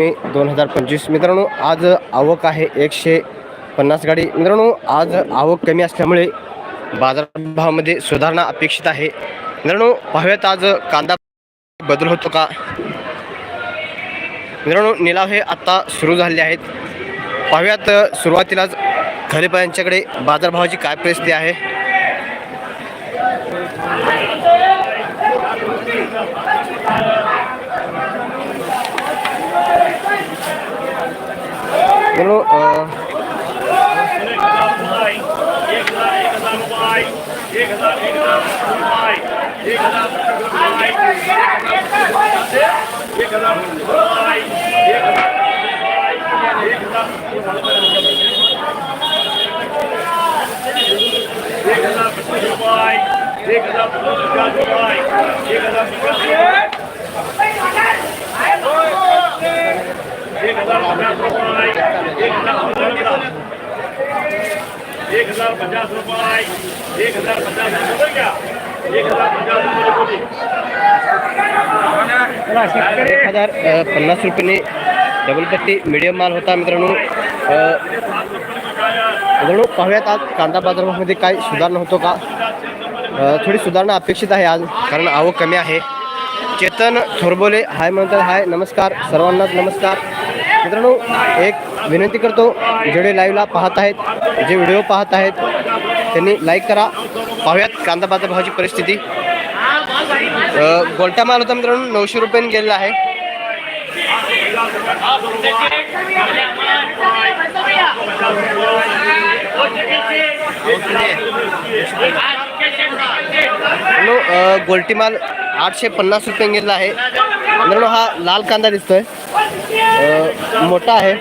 मे दोन हजार पंचवीस. मित्रांनो आज आवक आहे एकशे पन्नास गाडी. मित्रांनो आज आवक कमी असल्यामुळे बाजारभावामध्ये सुधारणा अपेक्षित आहे. मित्रांनो पाहूयात आज कांदा बदल होतो का? मित्रांनो निलाव हे आत्ता सुरू झाले आहेत. पाहूयात सुरुवातीलाच खरेपा यांच्याकडे बाजारभावाची काय परिस्थिती आहे? मित्रांनो अं, एक हजार पचास रुपये एक हजार पचास एक हजार पचास रुपये एक हजार एक हजार पचास रुपये एक हजार पचास रुपये क्या एक हजार पचास रुपये एक हजार पन्नास रुपये डबल पत्ती मिडियम माल होता मित्रांनो. मित्रांनो पाहूयात आज कांदा बाजारभावामध्ये काय सुधारणा होतो का? थोडी सुधारणा अपेक्षित आहे आज कारण आवक कमी आहे. चेतन थोरबोले हाय म्हणतात हाय नमस्कार. सर्वांनाच नमस्कार. मित्रांनो एक विनंती करतो जेवढे लाईव्हला पाहत आहेत जे व्हिडिओ पाहत आहेत त्यांनी लाईक करा. पाहूयात कांदा बाजारभावाची परिस्थिती. अ, गोलटा माल होता मित्रांनो नऊशे रुपयांनी गेलेला आहे. मित्रांनो गोलटी माल आठशे पन्नास रुपये गेलेला आहे. मित्रांनो हा लाल कांदा दिसतोय. मोठा आहे.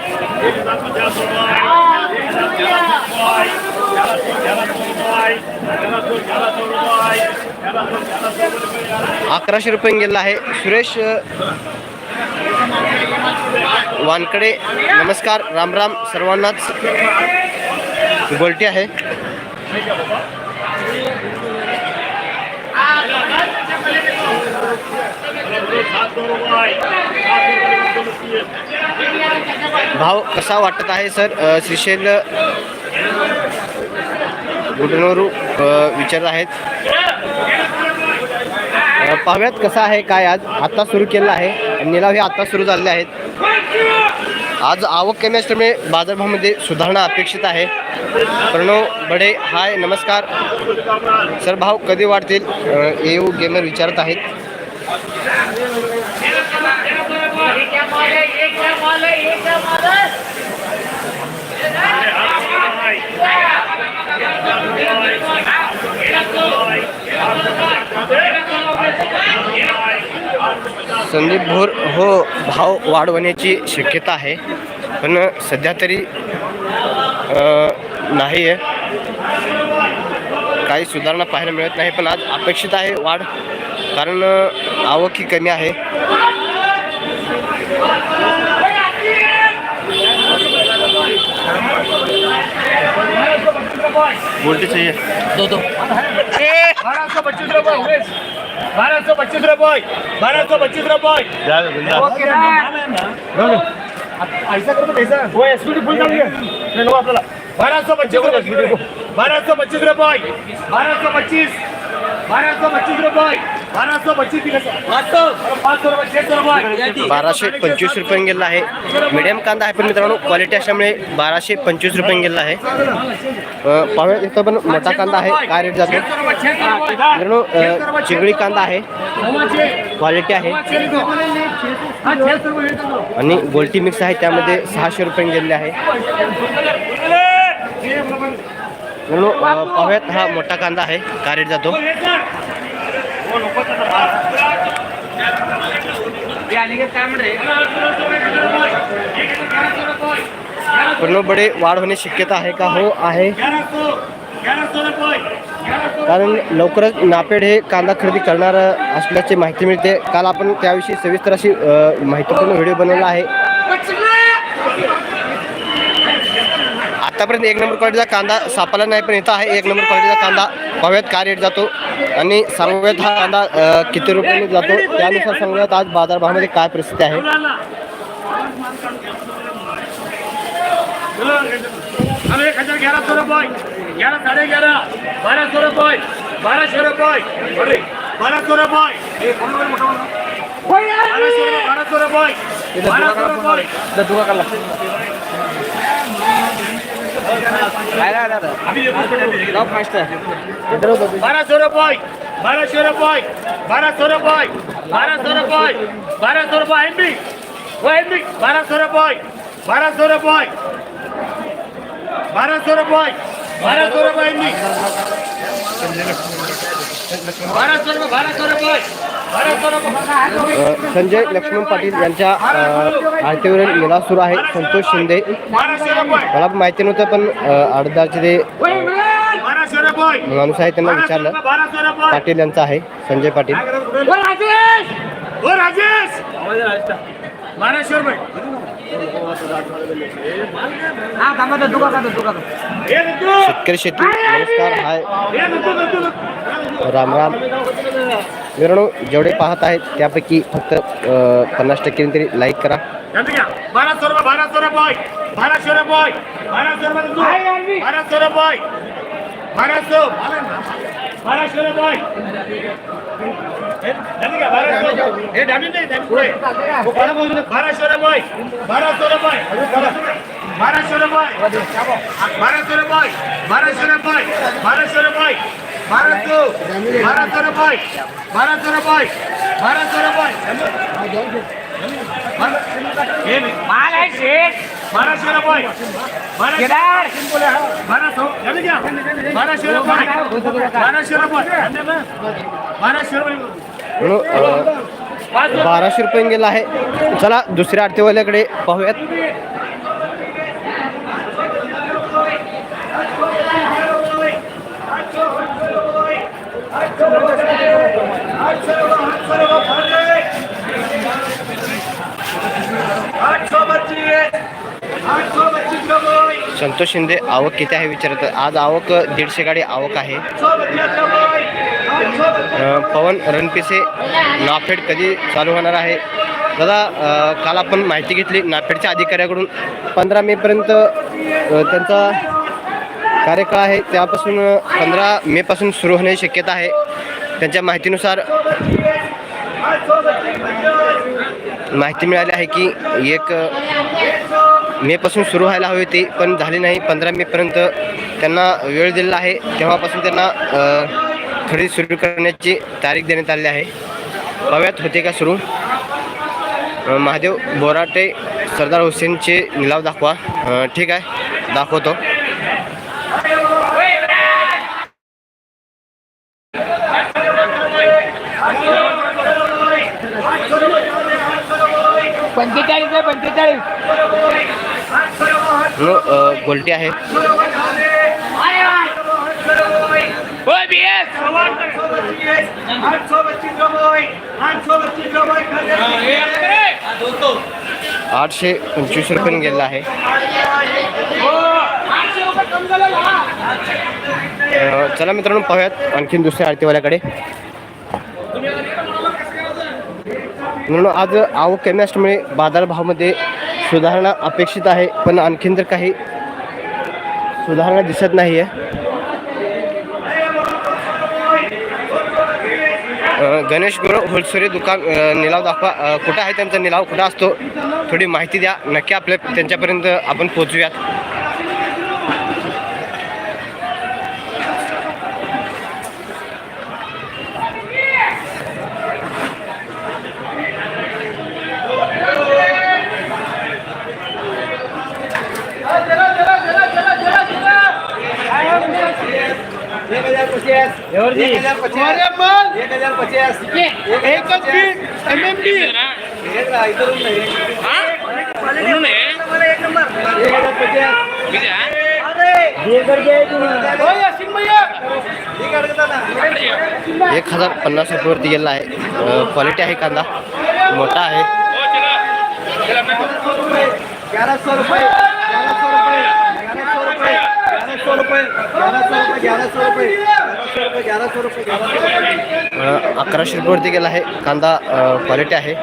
अकराशे रुपये गेलेला आहे. सुरेश वानकडे नमस्कार. राम राम. सर्वांनाच गोलटी आहे सात रुपये भाव कसा वाटत आहे सर? श्रीशैल गुडनवरू विचारत आहेत. अ, पाहूयात कसा आहे काय आज? आत्ता सुरू केलं आहे. निलाव हे आत्ता सुरू झालेले आहेत. आज आवक कमी असल्यामुळे बाजारभावामध्ये सुधारणा अपेक्षित आहे. प्रणव बडे हाय नमस्कार. सर भाव कधी वाढतील? येऊ गेमर विचारत आहेत. संदीप भोर हो भाव वाढवण्याची शक्यता आहे पण सध्या तरी नाही आहे. काही सुधारणा पाहायला मिळत नाही पण आज अपेक्षित आहे वाढ. कारण आवक ही कमी आहे. बोलते चाहिए दो दो. बारह सौ पच्चीस रुपये बारह सौ पच्चीस रुपये बारह सौ पच्चीस रुपये ऐसा करतो कैसा हो एसपीडी फुल जाऊन घे. नको आपल्याला. बारा सौ पच्चीस रुपये बारह सौ पच्चीस रुपये बारह सौ पच्चीस बारह सौ पच्चीस रुपये. बाराशे पंचवीस रुपये गेला आहे. मिडियम कांदा आहे पण मित्रांनो क्वालिटी असल्यामुळे बाराशे पंचवीस रुपये गेला आहे. पाहूया इथं पण मोठा कांदा आहे. काय रेट जातो? मित्रांनो चिगळी कांदा आहे. क्वालिटी आहे. आणि गोल्टी मिक्स आहे त्यामध्ये सहाशे रुपये गेलेले आहे. पाहूयात हा मोठा कांदा आहे. काय रेट जातो? पण बडे वाढ होण्याची शक्यता आहे का? हो आहे. कारण लवकरच नापेड हे कांदा खरेदी करणार असल्याची माहिती मिळते. काल आपण त्याविषयी सविस्तर अशी माहितीपूर्ण व्हिडिओ बनवला आहे. आतापर्यंत एक नंबर क्वालिटीचा कांदा सापडला नाही पण इथं आहे एक नंबर क्वालिटीचा कांदा. पाहूयात काय रेट जातो आणि सांगूयात हा कांदा किती रुपयांनी जातो? त्यानुसार सांगूयात आज बाजारभावामध्ये काय परिस्थिती आहे. एक हजार ग्यारह रुपये ग्यारह साढ़े ग्यारह बारह सौ रुपये बारह सौ रुपये अरे बारह सौ रुपये बारह सौ बारह सौ रुपये बारह सौ रुपये अभी ये कुछ नहीं बारह सौ रुपये बारह सौ रुपये बारह सौ रुपये बारह सौ रुपये बारह सौ रुपये एम बी वो एम बी बारह सौ रुपये बारह संजय लक्ष्मण पाटील यांच्या आरतीवरील मिला सुरू आहे. संतोष शिंदे. मला माहिती नव्हतं पण अर्धाचे जे माणूस आहे त्यांना विचारलं. पाटील यांचं आहे संजय पाटील. ओ राजेश ओ राजेश बाराशे रुपये हे ऋतू शेतकरी शेती नमस्कार हाय। हे ऋतू ऋतू ऋतू. राम राम। मित्रांनो जेवढे पाहत आहेत त्यापैकी फक्त अ, पन्नास टक्के तरी लाईक करा. यांचं घ्या. बारा सौ रुपये बारा बाराशे रुपये म्हणून बाराशे रुपये गेला आहे. चला दुसऱ्या आरतीवाल्याकडे पाहूयात. संतोष शिंदे आवक किती आहे विचारत? आज आवक दीडशे गाडी आवक आहे. पवन रणपिसे नाफेड कधी चालू होणार आहे? दादा काल आपण माहिती घेतली नाफेडच्या अधिकाऱ्याकडून. पंधरा मेपर्यंत अ, त्यांचा कार्यकाळ आहे. त्यापासून पंधरा मेपासून सुरू होण्याची शक्यता आहे. त्यांच्या माहितीनुसार माहिती मिळाली आहे की एक मेपासून सुरू व्हायला हवी होती पण झाली नाही. पंधरा मेपर्यंत त्यांना वेळ दिलेला आहे. तेव्हापासून त्यांना खरेदी सुरू करण्याची तारीख देण्यात आली आहे. पाव्यात होते का सुरू? महादेव बोराटे सरदार हुसेनचे निलाव दाखवा. ठीक आहे दाखवतो. पंचेचाळीस आहे. पंचेचाळीस म्हणून आठशे आठशे पंचवीस रुपये गेलेला आहे. चला मित्रांनो पाहूयात आणखीन दुसऱ्या आरतीवाल्याकडे. म्हणून आज आवक कमी असल्यामुळे बाजारभावामध्ये सुधारणा अपेक्षित आहे पण आणखीन तर काही सुधारणा दिसत नाही आहे गणेश गुरु होलसेल दुकान निलाव दाखवा. कुठं आहे त्यांचा निलाव? कुठं असतो? थोडी माहिती द्या. नक्की आपल्या त्यांच्यापर्यंत आपण पोचूयात एकच बीट एम एम बी एक हजार पन्नास रुपयेवरती गेला आहे. क्वालिटी आहे कांदा. मोठा आहे. ग्यारह सौ रुपये। अकराशे रुपयावरती गेला आहे. कांदा क्वालिटी आहे.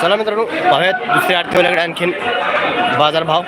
चला मित्रांनो पाहूयात दुसऱ्या ठेवल्याकडे आणखीन बाजारभाव.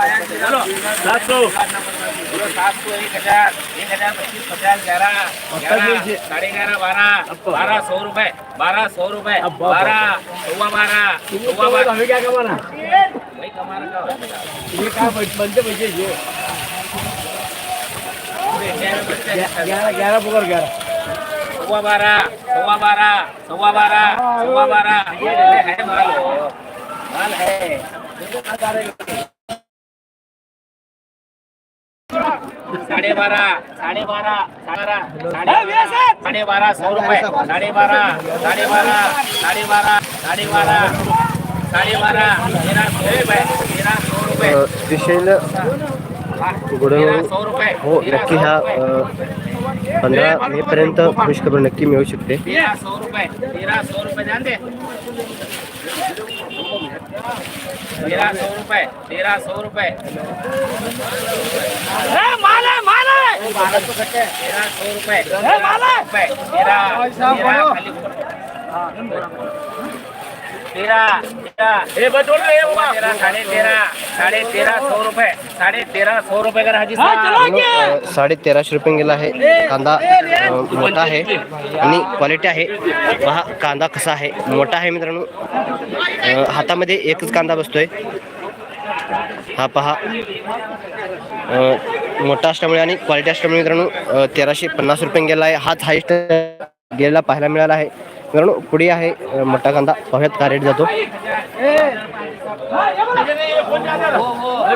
सात सौ सात सौ एक हजार एक हजार पच्चीस पचास ग्यारह ग्यारह साढ़े ग्यारह बारह बारह सौ रुपए बारह सौ रुपए बारह सव्वा बारह सव्वा बारह हमें क्या कमाना वही कमाना ये क्या बनते पैसे ये ग्यारह ग्यारह पकड़ ग्यारह सव्वा बारह सव्वा बारह सव्वा बारह सव्वा बारह ये है माल हो. माल है साढ़े बारह साढ़े बारह साढ़े बारह साढ़े बारह सौ रुपए साढ़े बारह साढ़े बारह साढ़े बारह साढ़े बारह साढ़े बारह तेरह सौ रुपए तेरह सौ रुपए अ, श्रीशैल तेरह गुडवरून सौ रुपए हो नक्की ह्या पंधरा मे पर्यंत खुशखबर नक्की मिळू शकते. सौ रुपए तेरह सौ रुपए तेरह सौ रुपए तेरह सौ रुपए माल! माल है तेरह सौ रुपए माल तेरह तेरह खाली तेरह तेरह ये बतोड़ रहे हैं वो तेरह साढ़े तेरह साढ़े तेरह सौ रुपए साढ़े तेरह सौ रुपए का. हाजी साडे तेराशे रुपये गेला आहे. कांदा मोठा आहे. आणि क्वालिटी आहे. पहा कांदा कसा आहे. मोठा आहे मित्रांनो. हातामध्ये एकच कांदा बसतोय. हा पहा. मोठा असल्यामुळे आणि क्वालिटी असल्यामुळे मित्रांनो तेराशे पन्नास रुपये गेला आहे. हाच हायस्ट गेलेला पाहायला मिळाला आहे. मित्रांनो पुढे आहे मोठा कांदा. पाहूयात का रेट जातो.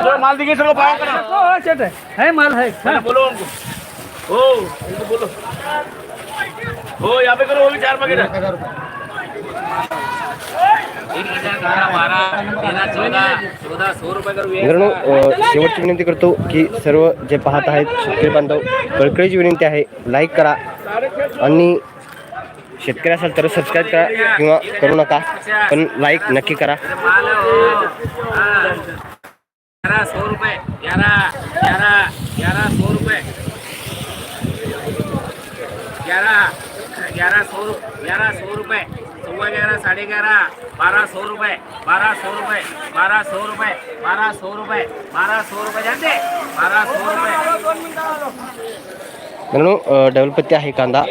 थोड़ा माल मित्रांनो शेवटची विनंती करतो की सर्व जे पाहत आहेत शेतकरी बांधव कळकळीची विनंती आहे लाईक करा आणि शेतकरी असाल तर सबस्क्राईब करा किंवा करू नका पण लाईक नक्की करा. ग्यारह सौ ग्यारह सौ रुपये. ग्यारह ग्यारह साढ़े ग्यारह बारह सौ रुपए बारह सौ रुपए बारह सौ रुपए बारह सौ रुपए बारह सौ रुपए जानते बारह सौ रुपए मित्रांनो अ, डबल पत्ती आहे कांदा.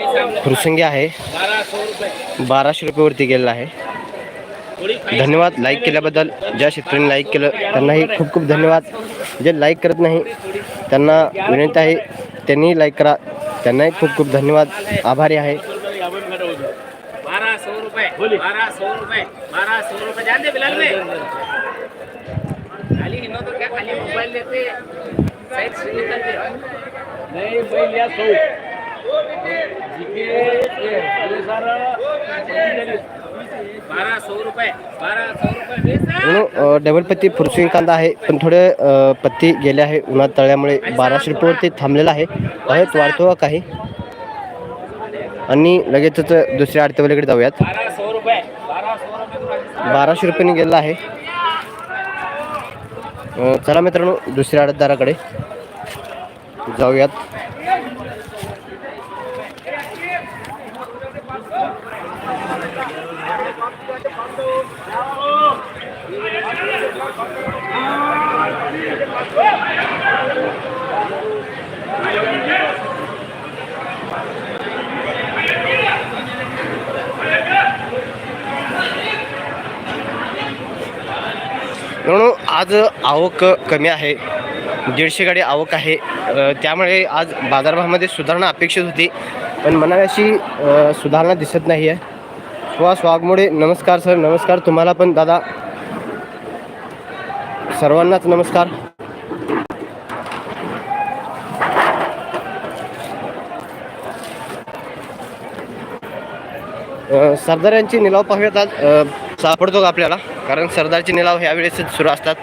फुरसंगी आहे. बारह सौ रुपए बाराशे रुपयेवरती गेलेला आहे. धन्यवाद. लाईक केल्याबद्दल ज्या शेतकऱ्यांनी लाईक केलं त्यांनाही खूप खूप धन्यवाद. जे लाईक करत नाही त्यांना विनंती आहे त्यांनी लाईक करा. त्यांनाही खूप खूप धन्यवाद. आभारी आहे. रुपए बारह सौ रुपए बारह सौ रुपए जान दे बिलाल में खाली तो क्या खाली मोबाइल लेते साइड से निकलते नहीं भाई लिया सौ. बारह रुपए बारह कांदा आहे पण थोडे पत्ती गेले आहे उन्हात तळल्यामुळे बाराशे रुपयेवरती थांबलेला आहे. वाढतो का काही? आणि लगेचच दुसऱ्या आडतेवालीकडे जाऊयात. बाराशे रुपयाने गेलेला आहे. चला मित्रांनो दुसऱ्या आडतदाराकडे जाऊयात. म्हणून आज आवक कमी आहे. दीडशे गाडी आवक आहे. त्यामुळे आज बाजारभावामध्ये सुधारणा अपेक्षित होती. पण म्हणावी अशी सुधारणा दिसत नाही आहे सुहास वाघमोडे नमस्कार सर. नमस्कार तुम्हाला पण दादा. सर्वांनाच नमस्कार. सरदार यांची निलाव पाहूयात आज. सापडतो का आपल्याला? कारण सरदारचे निलाव ह्यावेळेसच सुरू असतात.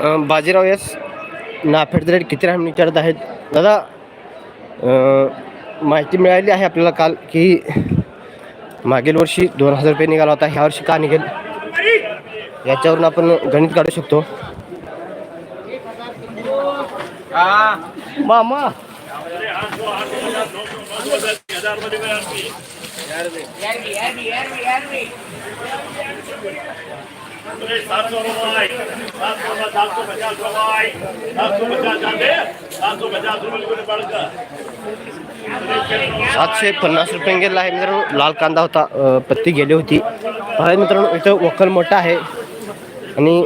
बाजीराव यस नाफेडचे रेट किती राहून विचारत आहेत? दादा माहिती मिळाली आहे आपल्याला काल की मागील वर्षी दोन हजार रुपये निघाला होता. ह्या वर्षी का निघेल? याच्यावरून आपण गणित काढू शकतो. मामा! सात सौ सात सौ सात सौ पचास सात सौ पचास जाते सात सौ पचास रुपये सातशे पन्नास रुपये गेला आहे मित्रांनो. लाल कांदा होता पत्ती गेली होती. पहा मित्रांनो इथं वकल मोठा आहे. आणि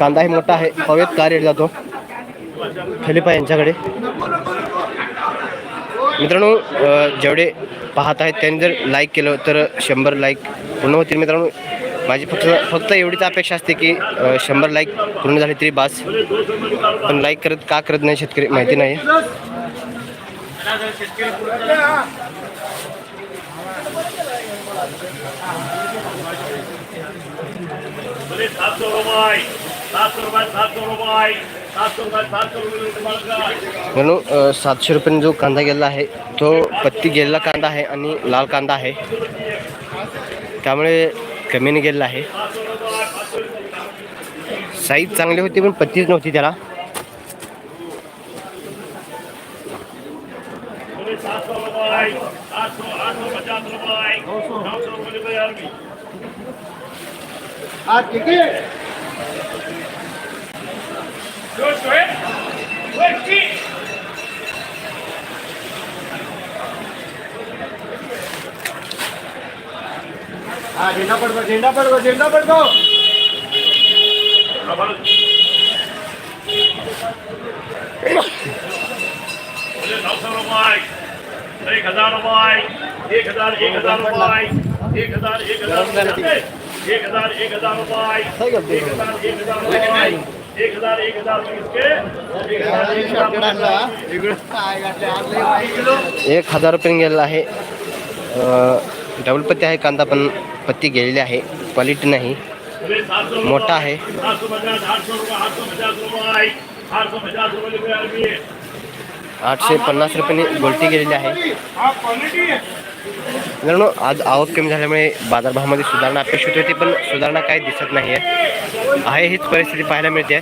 कांदाही मोठा आहे. हवेत का रेट जातो. खलिपा यांच्याकडे. मित्रांनो जेवढे पाहत आहेत त्यांनी जर लाईक केलं तर शंभर लाईक पूर्ण होतील मित्रांनो. माझी फक्त फक्त एवढीच अपेक्षा असते की शंभर लाईक पूर्ण झाली तरी बास. पण लाईक करत का करत नाही शेतकरी माहिती नाही. म्हणून सातशे रुपयाने जो कांदा गेलेला आहे तो पत्ती गेलेला कांदा आहे आणि लाल कांदा आहे. त्यामुळे कमीने गेलेला आहे साईज चांगली होती पण पत्तीच नव्हती त्याला बोले सात सौ रुपये सात सौ आठ सौ पचास रुपये नौ सौ रुपये आदमी जो जो है, झेंडा पडको झेंडा रुपये एक हज़ार रुपये एक हज़ार एक हज़ार एक हज़ार एक हज़ार एक हज़ार एक हज़ार एक हज़ार एक हज़ार एक हज़ार एक हज़ार डबल पत्ती आहे कांदा पण. पत्ती गेलेली आहे. क्वालिटी नाही. बोले सात सौ मोठा आहे. सात सौ पचास आठ सौ रुपये आठ सौ पचास रुपये आठ सौ पचास रुपये रुपये आदमी आठशे पन्नास रुपयाने गोलटी गेलेली आहे. हा क्वालिटी आहे मित्रांनो आज आवक कमी झाल्यामुळे बाजारभावामध्ये सुधारणा अपेक्षित होती पण सुधारणा काही दिसत नाही आहे आहे हीच परिस्थिती पाहायला मिळते. अ,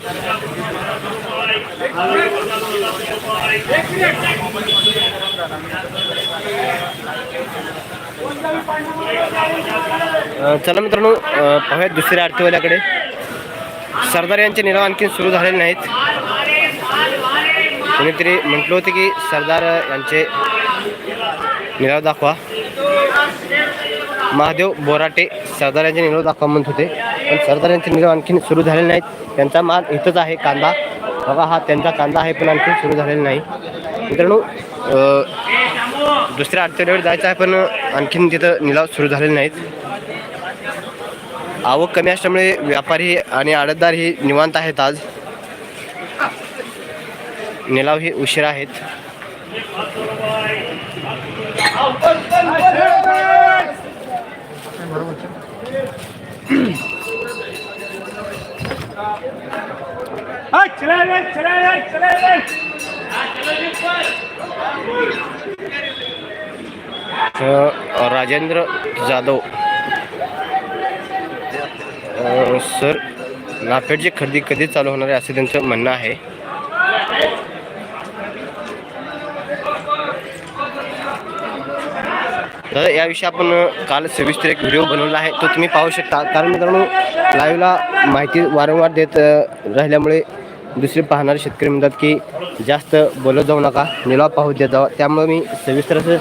चला मित्रांनो पाहूयात दुसऱ्या आरतीवाल्याकडे. सरदार यांचे निराव आणखी सुरू झालेले नाहीत. कोणीतरी म्हटलं होतं की सरदार यांचे निराव दाखवा. महादेव बोराटे सरदार यांचे निराव दाखवा म्हणत होते. पण सरदार यांचे निराव आणखी सुरू झालेले नाहीत. त्यांचा माल इथंच आहे कांदा. बघा हा त्यांचा कांदा आहे पण आणखीन सुरू झालेला नाही. मित्रांनो दुसऱ्या अडचणीवर जायचं आहे पण आणखीन तिथं निलाव सुरू झालेले नाहीत. आवक कमी असल्यामुळे व्यापारी आणि आडतदार हे निवांत आहेत आज. निलाव हे उशिरा आहेत हा चला रे चला रे चला रे अ, राजेंद्र जाधव. सर नाफेडची खरेदी कधी चालू होणार आहे असं त्यांचं म्हणणं आहे. तर याविषयी आपण काल सविस्तर एक व्हिडिओ बनवला आहे तो तुम्ही पाहू शकता. कारण मित्रांनो लाईव्हला माहिती वारंवार देत राहिल्यामुळे दुसरे पाहणारे शेतकरी म्हणतात की जास्त बोलत जाऊ नका निलाव पाहू देत जावा त्यामुळे मी सविस्तर असं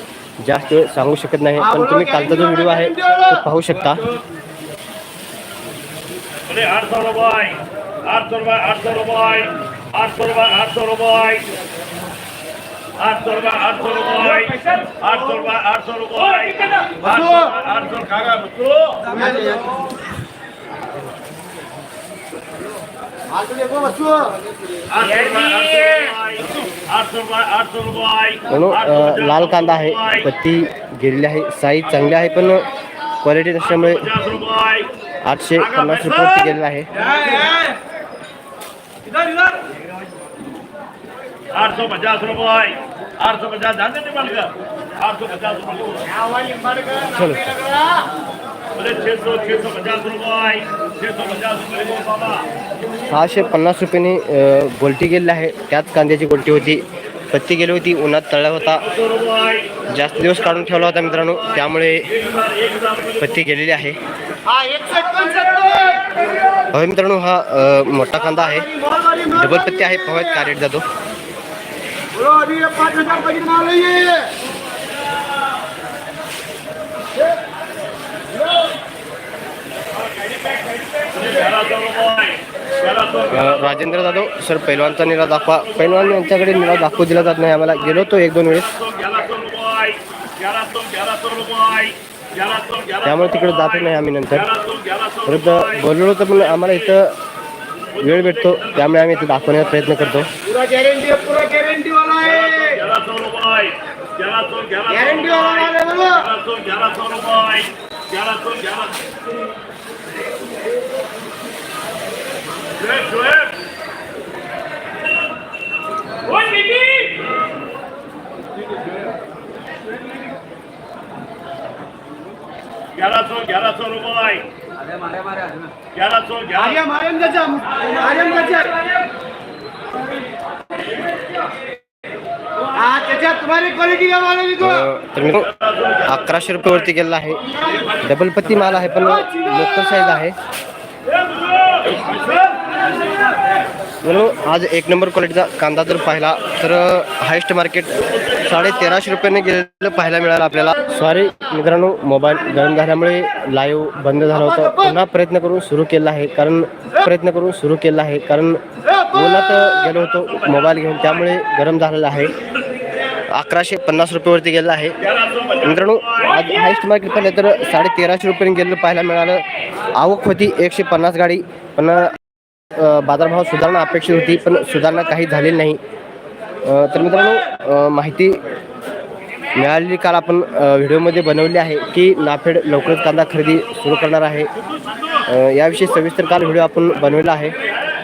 जास्त वेळ सांगू शकत नाही पण तुम्ही कालचा जो व्हिडिओ आहे तो पाहू शकता म्हणून लाल कांदा आहे पत्ती गेलेली आहे साईज चांगली आहे पण क्वालिटी नसल्यामुळे रुपये आठशे पन्नास रुपयावरती गेलेला आहे. आठ सौ पचास रुपये. आठ सौ पचास आठ सौ पचास रुपये चलो. सहाशे पन्नास रुपयाने गोलटी गेलेली आहे. त्याच कांद्याची गोलटी होती. पत्ती गेली होती उन्हात तळला होता. जास्त दिवस काढून ठेवला होता मित्रांनो. त्यामुळे पत्ती गेलेली आहे. हवे मित्रांनो हा मोठा कांदा आहे. डबल पत्ती आहे. पव्यात का रेट जातो. राजेंद्र जाधव. सर पैलवानचा निराव दाखवा. पैलवान यांच्याकडे निराव दाखवू दिला जात नाही. आम्हाला गेलो तो एक दोन वेळेस. त्यामुळे तिकडे जातच नाही आम्ही नंतर. परत बोललो होतं पण आम्हाला इथं वेळ भेटतो. त्यामुळे आम्ही इथं दाखवण्याचा प्रयत्न करतो. ग्यारह గ్యారాచో గ్యారాచో రూపాయి గ్యారాచో గ్యారా अकराशे रुपयेवरती गेलेला आहे. डबल पत्ती माल आहे पण लोकल साईज आहे. आज एक नंबर क्वालिटीचा कांदा जर पाहिला तर हायेस्ट मार्केट साडे तेराशे रुपयाने गेलेलं पाहायला मिळालं आपल्याला. सॉरी मित्रांनो मोबाईल गरम झाल्यामुळे लाईव्ह बंद झाला होता. पुन्हा प्रयत्न करून सुरू केला आहे कारण प्रयत्न करून सुरू केला आहे कारण उन्हात गेलो होतो मोबाईल घेऊन. त्यामुळे गरम झालेला आहे. अकराशे पन्नास रुपयावरती गेलेला आहे. मित्रांनो आज हायस्ट मार्केट पाहिलं तर साडे तेराशे रुपयाने गेलेलं पाहायला मिळालं. आवक होती एकशे पन्नास गाडी पण बाजारभाव सुधारणा अपेक्षित होती पण सुधारणा काही झालेली नाही. तर मित्रांनो माहिती मिळालेली काल आपण व्हिडिओमध्ये बनवली आहे की नाफेड लवकरच कांदा खरेदी सुरू करणार आहे. याविषयी सविस्तर काल व्हिडिओ आपण बनवला आहे.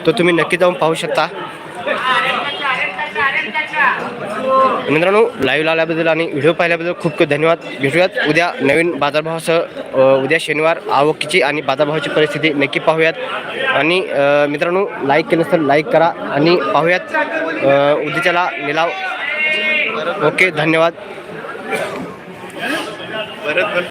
तो तुम्ही नक्की जाऊन पाहू शकता. मित्रांनो लाईव्ह आल्याबद्दल आणि व्हिडिओ पाहिल्याबद्दल खूप खूप धन्यवाद. भेटूयात उद्या नवीन बाजारभावासह उद्या शनिवार आवकीची आणि बाजारभावाची परिस्थिती नक्की पाहूयात. आणि मित्रांनो लाईक केलं तर लाईक करा आणि पाहूयात उद्याच्याला निलाव. ओके धन्यवाद.